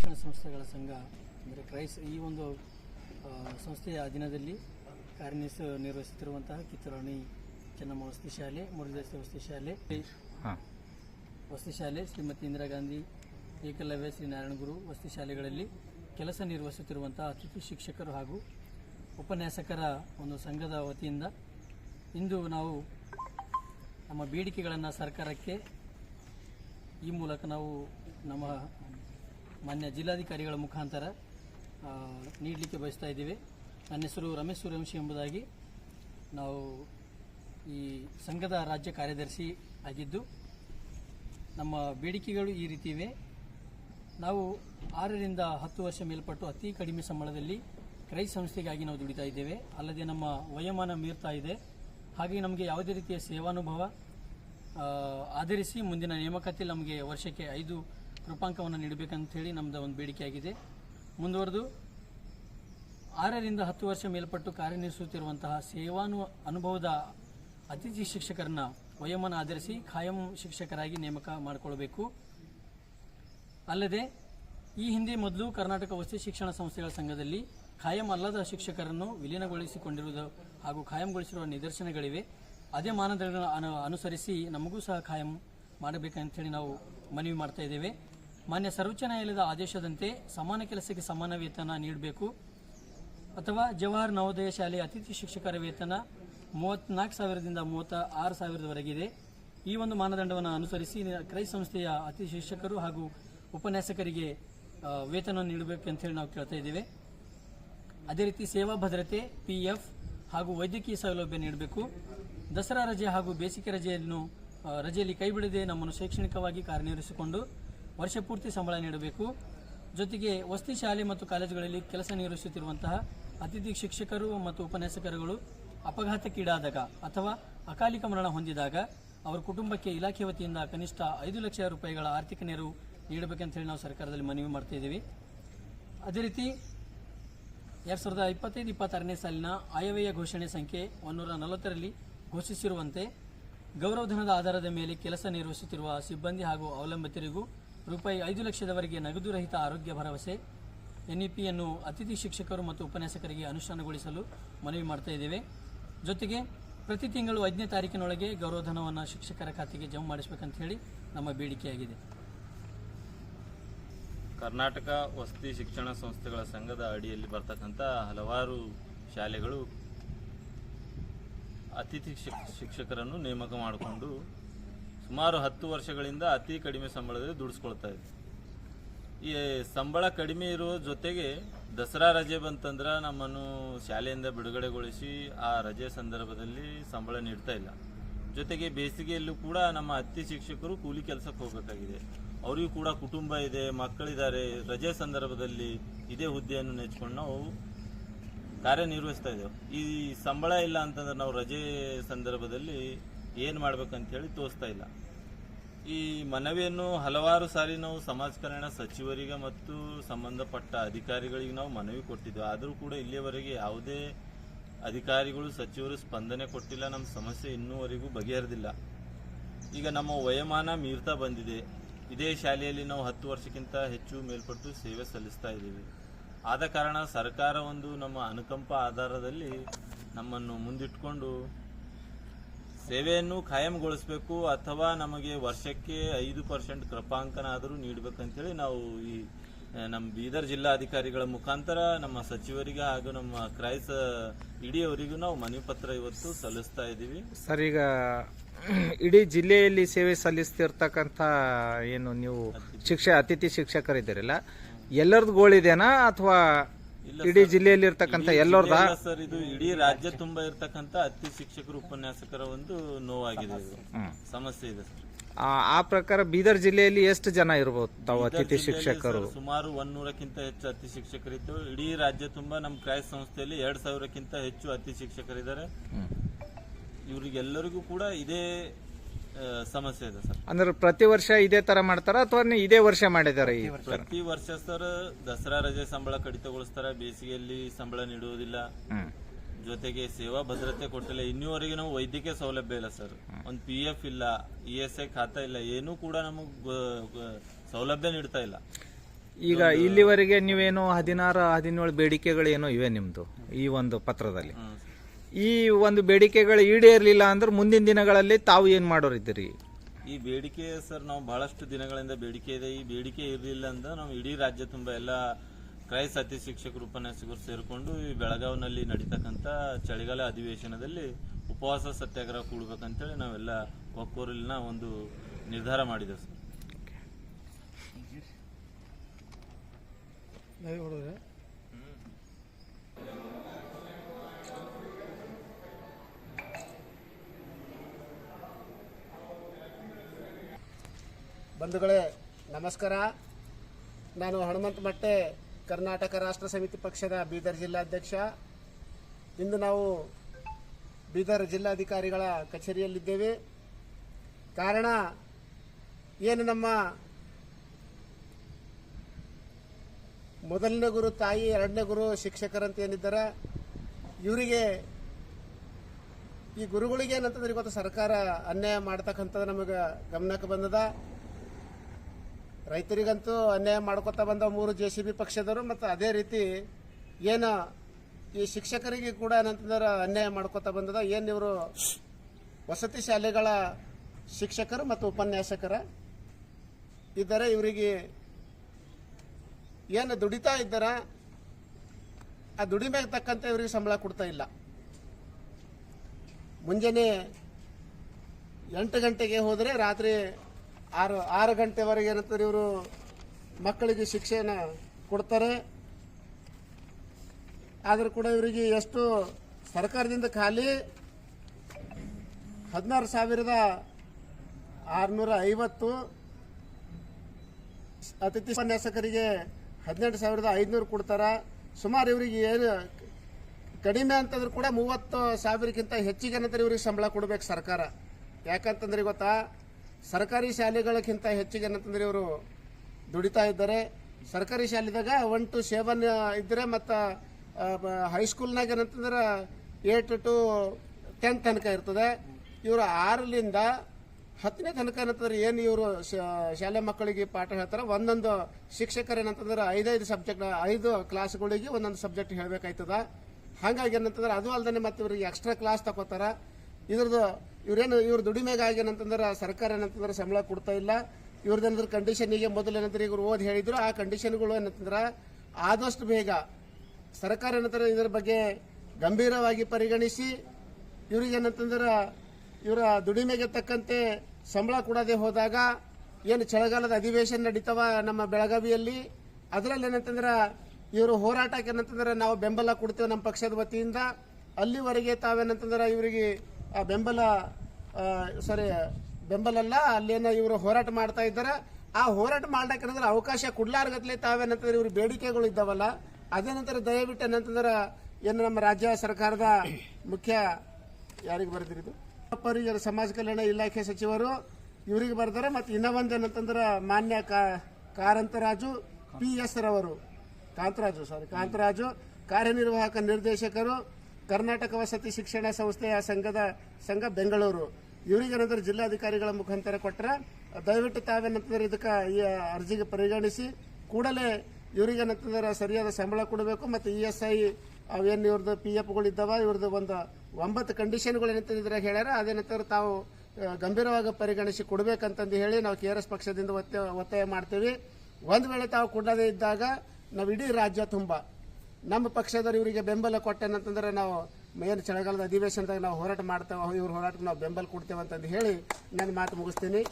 ಶಿಕ್ಷಣ ಸಂಸ್ಥೆಗಳ ಸಂಘ ಅಂದರೆ ಕ್ರೈಸ್ ಈ ಒಂದು ಸಂಸ್ಥೆಯ ಅಧೀನದಲ್ಲಿ ಕಾರ್ಯನಿರ್ವಹಿಸ ನಿರ್ವಹಿಸುತ್ತಿರುವಂತಹ ಕಿತ್ತೂರಾಣಿ ಚೆನ್ನಮ್ಮ ವಸತಿ ಶಾಲೆ ಮುರುಗೇಶ ವಸತಿ ಶಾಲೆ ಹಾಂ. ವಸತಿ ಶಾಲೆ ಶ್ರೀಮತಿ ಇಂದಿರಾ ಗಾಂಧಿ ಏಕಲವ್ಯ ಶ್ರೀ ನಾರಾಯಣಗುರು ವಸತಿ ಶಾಲೆಗಳಲ್ಲಿ ಕೆಲಸ ನಿರ್ವಹಿಸುತ್ತಿರುವಂತಹ ಅತಿಥಿ ಶಿಕ್ಷಕರು ಹಾಗೂ ಉಪನ್ಯಾಸಕರ ಒಂದು ಸಂಘದ ವತಿಯಿಂದ ಇಂದು ನಾವು ನಮ್ಮ ಬೇಡಿಕೆಗಳನ್ನು ಸರ್ಕಾರಕ್ಕೆ ಈ ಮೂಲಕ ನಾವು ನಮ್ಮ ಮಾನ್ಯ ಜಿಲ್ಲಾಧಿಕಾರಿಗಳ ಮುಖಾಂತರ ನೀಡಲಿಕ್ಕೆ ಬಯಸ್ತಾ ಇದ್ದೇವೆ. ನನ್ನ ಹೆಸರು ರಮೇಶ್ ಸೂರ್ಯವಂಶಿ ಎಂಬುದಾಗಿ ನಾವು ಈ ಸಂಘದ ರಾಜ್ಯ ಕಾರ್ಯದರ್ಶಿ ಆಗಿದ್ದು, ನಮ್ಮ ಬೇಡಿಕೆಗಳು ಈ ರೀತಿ ಇವೆ. ನಾವು ಆರರಿಂದ ಹತ್ತು ವರ್ಷ ಮೇಲ್ಪಟ್ಟು ಅತಿ ಕಡಿಮೆ ಸಂಬಳದಲ್ಲಿ ಕ್ರೈ ಸಂಸ್ಥೆಗಾಗಿ ನಾವು ದುಡಿತಾ ಇದ್ದೇವೆ. ಅಲ್ಲದೆ ನಮ್ಮ ವಯೋಮಾನ ಮೀರ್ತಾ ಇದೆ. ಹಾಗೆ ನಮಗೆ ಯಾವುದೇ ರೀತಿಯ ಸೇವಾನುಭವ ಆಧರಿಸಿ ಮುಂದಿನ ನೇಮಕಾತಿ ನಮಗೆ ವರ್ಷಕ್ಕೆ ಐದು ಕೃಪಾಂಕವನ್ನು ನೀಡಬೇಕಂತ ಹೇಳಿ ನಮ್ಮದು ಒಂದು ಬೇಡಿಕೆಯಾಗಿದೆ. ಮುಂದುವರೆದು, ಆರರಿಂದ ಹತ್ತು ವರ್ಷ ಮೇಲ್ಪಟ್ಟು ಕಾರ್ಯನಿರ್ವಹಿಸುತ್ತಿರುವಂತಹ ಸೇವಾನು ಅನುಭವದ ಅತಿಥಿ ಶಿಕ್ಷಕರನ್ನ ವಯೋಮಾನ ಆಧರಿಸಿ ಖಾಯಂ ಶಿಕ್ಷಕರಾಗಿ ನೇಮಕ ಮಾಡಿಕೊಳ್ಬೇಕು ಅಲ್ಲದೆ, ಈ ಹಿಂದೆ ಮೊದಲು ಕರ್ನಾಟಕ ವಸತಿ ಶಿಕ್ಷಣ ಸಂಸ್ಥೆಗಳ ಸಂಘದಲ್ಲಿ ಖಾಯಂ ಅಲ್ಲದ ಶಿಕ್ಷಕರನ್ನು ವಿಲೀನಗೊಳಿಸಿಕೊಂಡಿರುವುದು ಹಾಗೂ ಖಾಯಂಗೊಳಿಸಿರುವ ನಿದರ್ಶನಗಳಿವೆ. ಅದೇ ಮಾನದಂಡಗಳನ್ನು ಅನು, ಅನುಸರಿಸಿ ನಮಗೂ ಸಹ ಖಾಯಂ ಮಾಡಬೇಕಂತ ಹೇಳಿ ನಾವು ಮನವಿ ಮಾಡ್ತಾ ಇದ್ದೇವೆ. ಮಾನ್ಯ ಸರ್ವೋಚ್ಚ ನ್ಯಾಯಾಲಯದ ಆದೇಶದಂತೆ ಸಮಾನ ಕೆಲಸಕ್ಕೆ ಸಮಾನ ವೇತನ ನೀಡಬೇಕು. ಅಥವಾ ಜವಾಹರ್ ನವೋದಯ ಶಾಲೆ ಅತಿಥಿ ಶಿಕ್ಷಕರ ವೇತನ ಮೂವತ್ನಾಲ್ಕು ಸಾವಿರದಿಂದ ಮೂವತ್ತ ಆರು ಸಾವಿರದವರೆಗಿದೆ ಈ ಒಂದು ಮಾನದಂಡವನ್ನು ಅನುಸರಿಸಿ ಕ್ರೈ ಸಂಸ್ಥೆಯ ಅತಿಥಿ ಶಿಕ್ಷಕರು ಹಾಗೂ ಉಪನ್ಯಾಸಕರಿಗೆ ವೇತನ ನೀಡಬೇಕು ಹೇಳಿ ನಾವು ಕೇಳ್ತಾ ಇದ್ದೇವೆ. ಅದೇ ರೀತಿ ಸೇವಾ ಭದ್ರತೆ, ಪಿ ಹಾಗೂ ವೈದ್ಯಕೀಯ ಸೌಲಭ್ಯ ನೀಡಬೇಕು. ದಸರಾ ರಜೆ ಹಾಗೂ ಬೇಸಿಗೆ ರಜೆಯನ್ನು ಆ, ಕೈ ಬಿಡದೆ ನಮ್ಮನ್ನು ಶೈಕ್ಷಣಿಕವಾಗಿ ಕಾರ್ಯನಿರ್ವಹಿಸಿಕೊಂಡು ವರ್ಷ ಪೂರ್ತಿ ಸಂಬಳ ನೀಡಬೇಕು. ಜೊತೆಗೆ ವಸತಿ ಶಾಲೆ ಮತ್ತು ಕಾಲೇಜುಗಳಲ್ಲಿ ಕೆಲಸ ನಿರ್ವಹಿಸುತ್ತಿರುವಂತಹ ಅತಿಥಿ ಶಿಕ್ಷಕರು ಮತ್ತು ಉಪನ್ಯಾಸಕರುಗಳು ಅಪಘಾತಕ್ಕೀಡಾದಾಗ ಅಥವಾ ಅಕಾಲಿಕ ಮರಣ ಹೊಂದಿದಾಗ ಅವರ ಕುಟುಂಬಕ್ಕೆ ಇಲಾಖೆ ವತಿಯಿಂದ ಕನಿಷ್ಠ ಐದು ಲಕ್ಷ ರೂಪಾಯಿಗಳ ಆರ್ಥಿಕ ನೆರವು ನೀಡಬೇಕಂತ ಹೇಳಿ ನಾವು ಸರ್ಕಾರದಲ್ಲಿ ಮನವಿ ಮಾಡ್ತಾ ಇದ್ದೀವಿ. ಅದೇ ರೀತಿ ಎರಡು ಸಾವಿರದ ಇಪ್ಪತ್ತೈದು ಇಪ್ಪತ್ತಾರನೇ ಸಾಲಿನ ಆಯವ್ಯಯ ಘೋಷಣೆ ಸಂಖ್ಯೆ ಒಂದೂರ ನಲವತ್ತರಲ್ಲಿ ಘೋಷಿಸಿರುವಂತೆ ಗೌರವಧನದ ಆಧಾರದ ಮೇಲೆ ಕೆಲಸ ನಿರ್ವಹಿಸುತ್ತಿರುವ ಸಿಬ್ಬಂದಿ ಹಾಗೂ ಅವಲಂಬಿತರಿಗೂ ರೂಪಾಯಿ ಐದು ಲಕ್ಷದವರೆಗೆ ನಗದು ರಹಿತ ಆರೋಗ್ಯ ಭರವಸೆ, ಎನ್ಇಪಿಯನ್ನು ಅತಿಥಿ ಶಿಕ್ಷಕರು ಮತ್ತು ಉಪನ್ಯಾಸಕರಿಗೆ ಅನುಷ್ಠಾನಗೊಳಿಸಲು ಮನವಿ ಮಾಡ್ತಾ ಇದ್ದೇವೆ. ಜೊತೆಗೆ ಪ್ರತಿ ತಿಂಗಳು ಐದನೇ ತಾರೀಕಿನೊಳಗೆ ಗೌರವಧನವನ್ನು ಶಿಕ್ಷಕರ ಖಾತೆಗೆ ಜಮಾ ಮಾಡಿಸಬೇಕಂತ ಹೇಳಿ ನಮ್ಮ ಬೇಡಿಕೆಯಾಗಿದೆ. ಕರ್ನಾಟಕ ವಸತಿ ಶಿಕ್ಷಣ ಸಂಸ್ಥೆಗಳ ಸಂಘದ ಅಡಿಯಲ್ಲಿ ಬರ್ತಕ್ಕಂಥ ಹಲವಾರು ಶಾಲೆಗಳು ಅತಿಥಿ ಶಿಕ್- ಶಿಕ್ಷಕರನ್ನು ನೇಮಕ ಮಾಡಿಕೊಂಡು ಸುಮಾರು ಹತ್ತು ವರ್ಷಗಳಿಂದ ಅತಿ ಕಡಿಮೆ ಸಂಬಳದಲ್ಲಿ ದುಡಿಸ್ಕೊಳ್ತಾ ಇದೆ. ಈ ಸಂಬಳ ಕಡಿಮೆ ಇರುವ ಜೊತೆಗೆ ದಸರಾ ರಜೆ ಬಂತಂದ್ರೆ ನಮ್ಮನ್ನು ಶಾಲೆಯಿಂದ ಬಿಡುಗಡೆಗೊಳಿಸಿ ಆ ರಜೆ ಸಂದರ್ಭದಲ್ಲಿ ಸಂಬಳ ನೀಡ್ತಾ ಇಲ್ಲ. ಜೊತೆಗೆ ಬೇಸಿಗೆಯಲ್ಲೂ ಕೂಡ ನಮ್ಮ ಅತಿ ಶಿಕ್ಷಕರು ಕೂಲಿ ಕೆಲಸಕ್ಕೆ ಹೋಗಬೇಕಾಗಿದೆ. ಅವರಿಗೂ ಕೂಡ ಕುಟುಂಬ ಇದೆ, ಮಕ್ಕಳಿದ್ದಾರೆ. ರಜೆ ಸಂದರ್ಭದಲ್ಲಿ ಇದೇ ಹುದ್ದೆಯನ್ನು ನೆಚ್ಕೊಂಡು ನಾವು ಕಾರ್ಯನಿರ್ವಹಿಸ್ತಾ ಇದ್ದೇವೆ. ಈ ಸಂಬಳ ಇಲ್ಲ ಅಂತಂದ್ರೆ ನಾವು ರಜೆ ಸಂದರ್ಭದಲ್ಲಿ ಏನು ಮಾಡ್ಬೇಕಂತ ಹೇಳಿ ತೋರಿಸ್ತಾ ಇಲ್ಲ. ಈ ಮನವಿಯನ್ನು ಹಲವಾರು ಸಾರಿ ನಾವು ಸಮಾಜ ಕಲ್ಯಾಣ ಸಚಿವರಿಗೆ ಮತ್ತು ಸಂಬಂಧಪಟ್ಟ ಅಧಿಕಾರಿಗಳಿಗೆ ನಾವು ಮನವಿ ಕೊಟ್ಟಿದ್ದೇವೆ. ಆದರೂ ಕೂಡ ಇಲ್ಲಿಯವರೆಗೆ ಯಾವುದೇ ಅಧಿಕಾರಿಗಳು, ಸಚಿವರು ಸ್ಪಂದನೆ ಕೊಟ್ಟಿಲ್ಲ. ನಮ್ಮ ಸಮಸ್ಯೆ ಇನ್ನೂವರೆಗೂ ಬಗೆಹರಿದಿಲ್ಲ. ಈಗ ನಮ್ಮ ವಯಮಾನ ಮೀರ್ತಾ ಬಂದಿದೆ. ಇದೇ ಶಾಲೆಯಲ್ಲಿ ನಾವು ಹತ್ತು ವರ್ಷಕ್ಕಿಂತ ಹೆಚ್ಚು ಮೇಲ್ಪಟ್ಟು ಸೇವೆ ಸಲ್ಲಿಸ್ತಾ ಇದ್ದೀವಿ. ಆದ ಕಾರಣ ಸರ್ಕಾರ ಒಂದು ನಮ್ಮ ಅನುಕಂಪ ಆಧಾರದಲ್ಲಿ ನಮ್ಮನ್ನು ಮುಂದಿಟ್ಕೊಂಡು ಸೇವೆಯನ್ನು ಖಾಯಂಗೊಳಿಸಬೇಕು ಅಥವಾ ನಮಗೆ ವರ್ಷಕ್ಕೆ ಐದು ಪರ್ಸೆಂಟ್ ಕೃಪಾಂಕನಾದರೂ ನೀಡಬೇಕಂತೇಳಿ ನಾವು ಈ ನಮ್ಮ ಬೀದರ್ ಜಿಲ್ಲಾಧಿಕಾರಿಗಳ ಮುಖಾಂತರ ನಮ್ಮ ಸಚಿವರಿಗೆ ಹಾಗೂ ನಮ್ಮ ಕ್ರೈಸ್ ಇಡಿಯವರಿಗೂ ನಾವು ಮನವಿ ಪತ್ರ ಇವತ್ತು ಸಲ್ಲಿಸ್ತಾ ಇದ್ದೀವಿ. ಸರ್ ಈಗ ಇಡೀ ಜಿಲ್ಲೆಯಲ್ಲಿ ಸೇವೆ ಸಲ್ಲಿಸ್ತಿರ್ತಕ್ಕಂಥ ಏನು ನೀವು ಶಿಕ್ಷ ಅತಿಥಿ ಶಿಕ್ಷಕರಿದ್ದೀರಲ್ಲ ಎಲ್ಲರದ್ದು ಗೋಳಿದೆನಾ ಅಥವಾ ಇಡೀ ಜಿಲ್ಲೆಯಲ್ಲಿ ಇರ್ತಕ್ಕಂಥ ಎಲ್ಲರದ ಸರ್ ಇದು ಇಡೀ ರಾಜ್ಯ ತುಂಬಾ ಇರ್ತಕ್ಕಂಥ ಅತಿ ಶಿಕ್ಷಕರು ಉಪನ್ಯಾಸಕರ ಒಂದು ನೋವಾಗಿದೆ ಇದು. ಸಮಸ್ಯೆ ಇದೆ ಸರ್. ಆ ಪ್ರಕಾರ ಬೀದರ್ ಜಿಲ್ಲೆಯಲ್ಲಿ ಎಷ್ಟು ಜನ ಇರಬಹುದು ತಾವು ಅತಿಥಿ ಶಿಕ್ಷಕರು. ಸುಮಾರು ಒಂದೂರಕ್ಕಿಂತ ಹೆಚ್ಚು ಅತಿ ಶಿಕ್ಷಕರಿದ್ದು ಇಡೀ ರಾಜ್ಯ ತುಂಬಾ ನಮ್ಮ ಕ್ರೈಸ್ ಸಂಸ್ಥೆಯಲ್ಲಿ ಎರಡ್ ಸಾವಿರಕ್ಕಿಂತ ಹೆಚ್ಚು ಅತಿ ಶಿಕ್ಷಕರಿದ್ದಾರೆ. ಇವರಿಗೆಲ್ಲರಿಗೂ ಕೂಡ ಇದೇ ಸಮಸ್ಯೆ ಇದೆ ಸರ್. ಅಂದ್ರೆ ಪ್ರತಿ ವರ್ಷ ಇದೇ ತರ ಮಾಡ್ತಾರ ಅಥವಾ ಇದೇ ವರ್ಷ ಮಾಡಿದಾರೆ ಈ ಪ್ರತಿ ವರ್ಷ ಸರ್ ದಸರಾ ರಜೆ ಸಂಬಳ ಕಡಿತಗೊಳಿಸ್ತಾರ ಬೇಸಿಗೆಯಲ್ಲಿ ಸಂಬಳ ನೀಡುವುದಿಲ್ಲ. ಜೊತೆಗೆ ಸೇವಾ ಭದ್ರತೆ ಕೊಟ್ಟಿಲ್ಲ ಇನ್ನೂವರೆಗೆ ನಾವು ವೈದ್ಯಕೀಯ ಸೌಲಭ್ಯ ಇಲ್ಲ ಸರ್. ಒಂದು ಪಿ ಎಫ್ ಇಲ್ಲ ಇ ಎಸ್ ಐ ಖಾತಾ ಇಲ್ಲ ಏನೂ ಕೂಡ ನಮಗೆ ಸೌಲಭ್ಯ ನೀಡ್ತಾ ಇಲ್ಲ. ಈಗ ಇಲ್ಲಿವರೆಗೆ ನೀವೇನು ಹದಿನಾರು ಹದಿನೇಳು ಬೇಡಿಕೆಗಳೇನೋ ಇವೆ ನಿಮ್ದು ಈ ಒಂದು ಪತ್ರದಲ್ಲಿ. ಈ ಒಂದು ಬೇಡಿಕೆಗಳು ಈಡೇರ್ಲಿಲ್ಲ ಅಂದ್ರೆ ಮುಂದಿನ ದಿನಗಳಲ್ಲಿ ತಾವು ಏನ್ ಮಾಡೋರಿದ್ದೀರಿ? ಈ ಬೇಡಿಕೆ ಸರ್ ನಾವು ಬಹಳಷ್ಟು ದಿನಗಳಿಂದ ಬೇಡಿಕೆ ಇದೆ. ಈ ಬೇಡಿಕೆ ಇರಲಿಲ್ಲ ಅಂತ ನಾವು ಇಡೀ ರಾಜ್ಯ ತುಂಬ ಎಲ್ಲ ಕ್ರೈಸ್ ಅತಿ ಶಿಕ್ಷಕರು ಉಪನ್ಯಾಸಕರು ಸೇರಿಕೊಂಡು ಈ ಬೆಳಗಾವಿನಲ್ಲಿ ನಡೀತಕ್ಕಂಥ ಚಳಿಗಾಲ ಅಧಿವೇಶನದಲ್ಲಿ ಉಪವಾಸ ಸತ್ಯಾಗ್ರಹ ಕೂಡಬೇಕಂತೇಳಿ ನಾವೆಲ್ಲ ಒಕ್ಕೋರಲಿನ ಒಂದು ನಿರ್ಧಾರ ಮಾಡಿದ್ದೇವೆ ಸರ್. ಬಂಧುಗಳೇ, ನಮಸ್ಕಾರ. ನಾನು ಹನುಮಂತ ಮಟ್ಟೆ, ಕರ್ನಾಟಕ ರಾಷ್ಟ್ರ ಸಮಿತಿ ಪಕ್ಷದ ಬೀದರ್ ಜಿಲ್ಲಾಧ್ಯಕ್ಷ. ಇಂದು ನಾವು ಬೀದರ್ ಜಿಲ್ಲಾಧಿಕಾರಿಗಳ ಕಚೇರಿಯಲ್ಲಿದ್ದೇವೆ. ಕಾರಣ, ಏನು ನಮ್ಮ ಮೊದಲನೇ ಗುರು ತಾಯಿ, ಎರಡನೇ ಗುರು ಶಿಕ್ಷಕರಂತ ಏನಿದ್ದಾರೆ, ಇವರಿಗೆ ಈ ಗುರುಗಳಿಗೆ ಏನಂತಂದ್ರೆ ಇವತ್ತು ಸರ್ಕಾರ ಅನ್ಯಾಯ ಮಾಡ್ತಕ್ಕಂಥದ್ದು ನಮಗೆ ಗಮನಕ್ಕೆ ಬಂದದ. ರೈತರಿಗಂತೂ ಅನ್ಯಾಯ ಮಾಡ್ಕೊತಾ ಬಂದ ಮೂರು ಜೆ ಸಿ ಬಿ ಪಕ್ಷದವರು ಮತ್ತು ಅದೇ ರೀತಿ ಏನು ಈ ಶಿಕ್ಷಕರಿಗೆ ಕೂಡ ಏನಂತಂದ್ರೆ ಅನ್ಯಾಯ ಮಾಡ್ಕೊತಾ ಬಂದದ. ಏನು ಇವರು ವಸತಿ ಶಾಲೆಗಳ ಶಿಕ್ಷಕರು ಮತ್ತು ಉಪನ್ಯಾಸಕರ ಇದ್ದಾರೆ, ಇವರಿಗೆ ಏನು ದುಡಿತಾ ಇದ್ದಾರ, ಆ ದುಡಿಮೆಗೆ ತಕ್ಕಂತೆ ಇವರಿಗೆ ಸಂಬಳ ಕೊಡ್ತಾ ಇಲ್ಲ. ಮುಂಜಾನೆ ಎಂಟು ಗಂಟೆಗೆ ಹೋದರೆ ರಾತ್ರಿ ಆರು ಆರು ಗಂಟೆವರೆಗೆ ಏನಂತಾರೆ ಇವರು ಮಕ್ಕಳಿಗೆ ಶಿಕ್ಷೆಯನ್ನು ಕೊಡ್ತಾರೆ. ಆದರೂ ಕೂಡ ಇವರಿಗೆ ಎಷ್ಟು ಸರ್ಕಾರದಿಂದ ಖಾಲಿ ಹದಿನಾರು ಸಾವಿರದ ಆರುನೂರ ಐವತ್ತು ಅತಿಥಿ ಉಪನ್ಯಾಸಕರಿಗೆ ಹದಿನೆಂಟು ಸಾವಿರದ ಐದುನೂರು ಕೊಡ್ತಾರೆ. ಸುಮಾರು ಇವರಿಗೆ ಏನು ಕಡಿಮೆ ಅಂತಂದ್ರೂ ಕೂಡ ಮೂವತ್ತು ಸಾವಿರಕ್ಕಿಂತ ಹೆಚ್ಚಿಗೆ ಏನಂತಾರೆ ಇವ್ರಿಗೆ ಸಂಬಳ ಕೊಡ್ಬೇಕು ಸರ್ಕಾರ. ಯಾಕಂತಂದ್ರೆ ಗೊತ್ತಾ ಸರ್ಕಾರಿ ಶಾಲೆಗಳಕ್ಕಿಂತ ಹೆಚ್ಚಿಗೆ ಏನಂತಂದ್ರೆ ಇವರು ದುಡಿತಾ ಇದ್ದಾರೆ. ಸರ್ಕಾರಿ ಶಾಲೆದಾಗ ಒನ್ ಟು ಸೆವೆನ್ ಇದ್ದರೆ ಮತ್ತು ಹೈಸ್ಕೂಲ್ನಾಗ ಏನಂತಂದ್ರೆ ಏಟ್ ಟು ಟೆಂತ್ ತನಕ ಇರ್ತದೆ. ಇವರು ಆರರಿಂದ ಹತ್ತನೇ ತನಕ ಏನಂತಂದ್ರೆ ಏನು ಇವರು ಶಾಲೆ ಮಕ್ಕಳಿಗೆ ಪಾಠ ಹೇಳ್ತಾರೆ ಒಂದೊಂದು ಶಿಕ್ಷಕರು ಏನಂತಂದ್ರೆ ಐದೈದು ಸಬ್ಜೆಕ್ಟ್, ಐದು ಕ್ಲಾಸ್ಗಳಿಗೆ ಒಂದೊಂದು ಸಬ್ಜೆಕ್ಟ್ ಹೇಳಬೇಕಾಯ್ತದ. ಹಾಗಾಗಿ ಏನಂತಂದ್ರೆ ಅದು ಅಲ್ಲದೆ ಮತ್ತೆ ಇವರಿಗೆ ಎಕ್ಸ್ಟ್ರಾ ಕ್ಲಾಸ್ ತಗೋತಾರೆ ಇದ್ರದ್ದು ಇವ್ರೇನು ಇವ್ರ ದುಡಿಮೆಗಾಗಿ ಏನಂತಂದ್ರೆ ಸರ್ಕಾರ ಏನಂತಂದ್ರೆ ಸಂಬಳ ಕೊಡ್ತಾ ಇಲ್ಲ. ಇವ್ರದ್ದೇನಂದ್ರೆ ಕಂಡೀಷನಿಗೆ ಮೊದಲು ಏನಂದ್ರೆ ಇವ್ರು ಓದಿ ಹೇಳಿದ್ರು. ಆ ಕಂಡೀಷನ್ಗಳು ಏನಂತಂದ್ರೆ ಆದಷ್ಟು ಬೇಗ ಸರ್ಕಾರ ಏನಂತಾರೆ ಇದರ ಬಗ್ಗೆ ಗಂಭೀರವಾಗಿ ಪರಿಗಣಿಸಿ ಇವ್ರಿಗೆ ಏನಂತಂದ್ರೆ ಇವರ ದುಡಿಮೆಗೆ ತಕ್ಕಂತೆ ಸಂಬಳ ಕೊಡದೆ ಹೋದಾಗ ಏನು ಚಳಿಗಾಲದ ಅಧಿವೇಶನ ನಡೀತವ ನಮ್ಮ ಬೆಳಗಾವಿಯಲ್ಲಿ. ಅದರಲ್ಲಿ ಏನಂತಂದ್ರೆ ಇವರು ಹೋರಾಟಕ್ಕೆ ಏನಂತಂದ್ರೆ ನಾವು ಬೆಂಬಲ ಕೊಡ್ತೇವೆ ನಮ್ಮ ಪಕ್ಷದ ವತಿಯಿಂದ. ಅಲ್ಲಿವರೆಗೆ ತಾವೇನಂತಂದ್ರೆ ಇವರಿಗೆ ಬೆಂಬಲ ಸಾರಿ ಬೆಂಬಲ ಅಲ್ಲ ಅಲ್ಲೇನ ಇವರು ಹೋರಾಟ ಮಾಡ್ತಾ ಇದ್ದಾರೆ. ಆ ಹೋರಾಟ ಮಾಡಕ್ಕೆ ಏನಂದ್ರೆ ಅವಕಾಶ ಕೊಡ್ಲಾರ್ಗತ್ಲೆ ತಾವೇನಂತಂದ್ರೆ ಇವ್ರ ಬೇಡಿಕೆಗಳು ಇದ್ದಾವಲ್ಲ ಅದೇನಂತರ ದಯವಿಟ್ಟು ಏನಂತಂದ್ರೆ ಏನು ನಮ್ಮ ರಾಜ್ಯ ಸರ್ಕಾರದ ಮುಖ್ಯ, ಯಾರಿಗೆ ಬರೆದಿರಿದು? ಅಪ್ಪರಿಗೆ ಸಮಾಜ ಕಲ್ಯಾಣ ಇಲಾಖೆ ಸಚಿವರು, ಇವರಿಗೆ ಬರ್ತಾರೆ ಮತ್ತು ಇನ್ನೂ ಒಂದು ಏನಂತಂದ್ರೆ ಮಾನ್ಯ ಕಾರಂತರಾಜು, ಪಿ ಎಸ್ ರವರು. ಕಾಂತರಾಜು ಸಾರಿ ಕಾಂತರಾಜು, ಕಾರ್ಯನಿರ್ವಾಹಕ ನಿರ್ದೇಶಕರು ಕರ್ನಾಟಕ ವಸತಿ ಶಿಕ್ಷಣ ಸಂಸ್ಥೆಯ ಸಂಘದ, ಸಂಘ ಬೆಂಗಳೂರು. ಇವರಿಗೆ ಏನಂದ್ರೆ ಜಿಲ್ಲಾಧಿಕಾರಿಗಳ ಮುಖಾಂತರ ಕೊಟ್ಟರೆ ದಯವಿಟ್ಟು ತಾವೇನಂತಂದ್ರೆ ಇದಕ್ಕೆ ಈ ಅರ್ಜಿಗೆ ಪರಿಗಣಿಸಿ, ಕೂಡಲೇ ಇವರಿಗೆ ಏನಂತಂದ್ರೆ ಸರಿಯಾದ ಸಂಬಳ ಕೊಡಬೇಕು ಮತ್ತು ಇ ಎಸ್ ಐ ಏನು ಇವ್ರದ್ದು ಪಿ ಎಫ್ಗಳು ಇದ್ದಾವ ಇವ್ರದ್ದು ಒಂದು ಒಂಬತ್ತು ಕಂಡೀಷನ್ಗಳು ಏನಂತಂದ್ರೆ ಹೇಳ್ಯಾರ ಅದೇನಂತಾರೆ ತಾವು ಗಂಭೀರವಾಗಿ ಪರಿಗಣಿಸಿ ಕೊಡಬೇಕಂತಂದು ಹೇಳಿ ನಾವು ಕೆ ಆರ್ ಎಸ್ ಪಕ್ಷದಿಂದ ಒತ್ತಾಯ ಒತ್ತಾಯ ಮಾಡ್ತೀವಿ. ಒಂದು ವೇಳೆ ತಾವು ಕೊಡದೇ ಇದ್ದಾಗ ನಾವು ಇಡೀ ರಾಜ್ಯ ತುಂಬ. ನಮ್ಮ ಪಕ್ಷದವರು ಇವರಿಗೆ ಬೆಂಬಲ ಕೊಟ್ಟೇನಂತಂದ್ರೆ ನಾವು ಏನು ಚಳಿಗಾಲದ ಅಧಿವೇಶನದಾಗ ನಾವು ಹೋರಾಟ ಮಾಡ್ತೇವೆ, ಇವ್ರ ಹೋರಾಟಕ್ಕೆ ನಾವು ಬೆಂಬಲ ಕೊಡ್ತೇವೆ ಅಂತಂದು ಹೇಳಿ ನನ್ನ ಮಾತು ಮುಗಿಸ್ತೀನಿ.